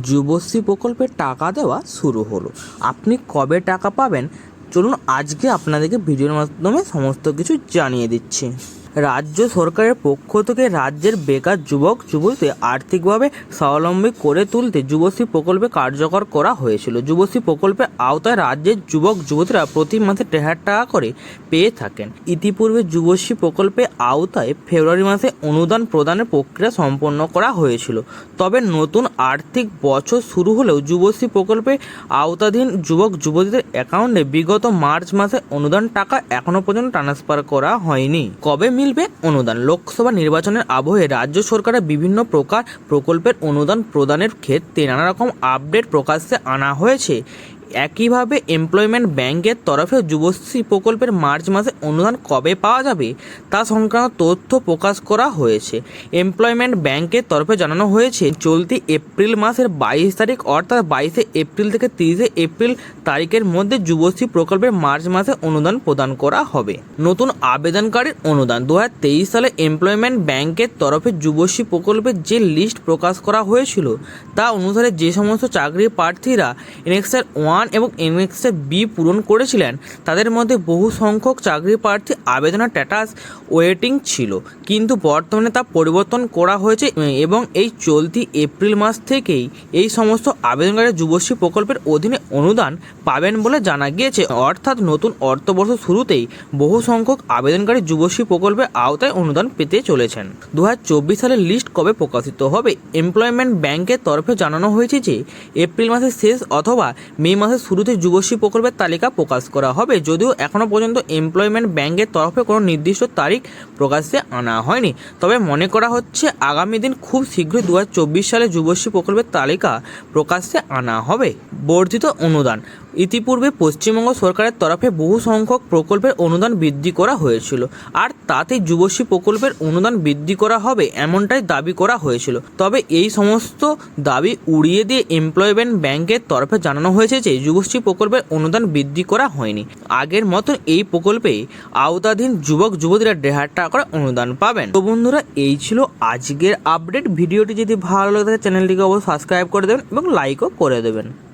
যুবশ্রী প্রকল্পে টাকা দেওয়া শুরু হলো। আপনি কবে টাকা পাবেন? চলুন আজকে আপনাদেরকে ভিডিওর মাধ্যমে সমস্ত কিছু জানিয়ে দিচ্ছি। রাজ্য সরকারের পক্ষ থেকে রাজ্যের বেকার যুবক যুবতীদের আর্থিকভাবে স্বাবলম্বী করে তুলতে যুবশ্রী প্রকল্পে কার্যকর করা হয়েছিল। যুবশ্রী প্রকল্পের আওতায় রাজ্যের যুবক, যুবতীরা প্রতি মাসে দেড় হাজার টাকা করে পেয়ে থাকেন। ইতিপূর্বে যুবশ্রী প্রকল্পের আওতায় ফেব্রুয়ারি মাসে অনুদান প্রদানের প্রক্রিয়া সম্পন্ন করা হয়েছিল। তবে নতুন আর্থিক বছর শুরু হলেও যুবশ্রী প্রকল্পে আওতাধীন যুবক, যুবতীদের অ্যাকাউন্টে বিগত মার্চ মাসে অনুদান টাকা এখনও পর্যন্ত ট্রান্সফার করা হয়নি। কবে মিলবে অনুদান। লোকসভা নির্বাচনের আবহে রাজ্য সরকারের বিভিন্ন প্রকার প্রকল্পের অনুদান প্রদানের ক্ষেত্রে নানা রকম আপডেট প্রকাশ্যে আনা হয়েছে। একইভাবে এমপ্লয়মেন্ট ব্যাংকের তরফে যুবশ্রী প্রকল্পের মার্চ মাসে অনুদান কবে পাওয়া যাবে তা সংক্রান্ত তথ্য প্রকাশ করা হয়েছে। এমপ্লয়মেন্ট ব্যাংকের তরফে জানানো হয়েছে, চলতি এপ্রিল মাসের বাইশ তারিখ অর্থাৎ বাইশে এপ্রিল থেকে তিরিশে এপ্রিল তারিখের মধ্যে যুবশ্রী প্রকল্পের মার্চ মাসে অনুদান প্রদান করা হবে। নতুন আবেদনকারীর অনুদান। দু হাজার তেইশ সালে এমপ্লয়মেন্ট ব্যাংকের তরফে যুবশ্রী প্রকল্পের যে লিস্ট প্রকাশ করা হয়েছিল, তা অনুসারে যে সমস্ত চাকরি প্রার্থীরা এনএক্সের ওয়ান এবং এনএক্সের বি পূরণ করেছিলেন। তাদের মধ্যে বহু সংখ্যক চাকরি প্রার্থী আবেদনের স্ট্যাটাস ওয়েটিং ছিল। কিন্তু বর্তমানে তা পরিবর্তন করা হয়েছে এবং এই চলতি এপ্রিল মাস থেকেই এই সমস্ত আবেদনকারী যুবশ্রী প্রকল্পের অধীনে অনুদান পাবেন বলে জানা গিয়েছে। অর্থাৎ নতুন অর্থবর্ষ শুরুতেই বহু সংখ্যক আবেদনকারী যুবশ্রী প্রকল্পের আওতায় অনুদান পেতে চলেছেন। দু হাজার চব্বিশ সালের লিস্ট কবে প্রকাশিত হবে? এমপ্লয়মেন্ট ব্যাংকের তরফে জানানো হয়েছে যে, এপ্রিল মাসের শেষ অথবা মে মাসের শুরুতে যুবশ্রী প্রকল্পের তালিকা প্রকাশ করা হবে। যদিও এখনও পর্যন্ত এমপ্লয়মেন্ট ব্যাংকের তরফে কোনো নির্দিষ্ট তারিখ প্রকাশ্যে আনা হয়নি। তবে মনে করা হচ্ছে আগামী দিন খুব শীঘ্রই দু হাজার চব্বিশ সালে যুবশ্রী প্রকল্পের তালিকা প্রকাশ্যে আনা হবে, বর্ধিত অনুদান। ইতিপূর্বে পশ্চিমবঙ্গ সরকারের তরফে বহু সংখ্যক প্রকল্পের অনুদান বৃদ্ধি করা হয়েছিল, আর তাতে যুবশ্রী প্রকল্পের অনুদান বৃদ্ধি করা হবে এমনটাই দাবি করা হয়েছিল। তবে এই সমস্ত দাবি উড়িয়ে দিয়ে এমপ্লয়মেন্ট ব্যাংকের তরফে জানানো হয়েছে যে যুবশ্রী প্রকল্পের অনুদান বৃদ্ধি করা হয়নি। আগের মতন এই প্রকল্পে আওতাধীন যুবক, যুবতীরা দেড় হাজার টাকা করে অনুদান পাবেন। তো বন্ধুরা, এই ছিল আজকের আপডেট ভিডিওটি যদি ভালো লাগে চ্যানেলটিকে অবশ্যই সাবস্ক্রাইব করে দেবেন এবং লাইকও করে দেবেন।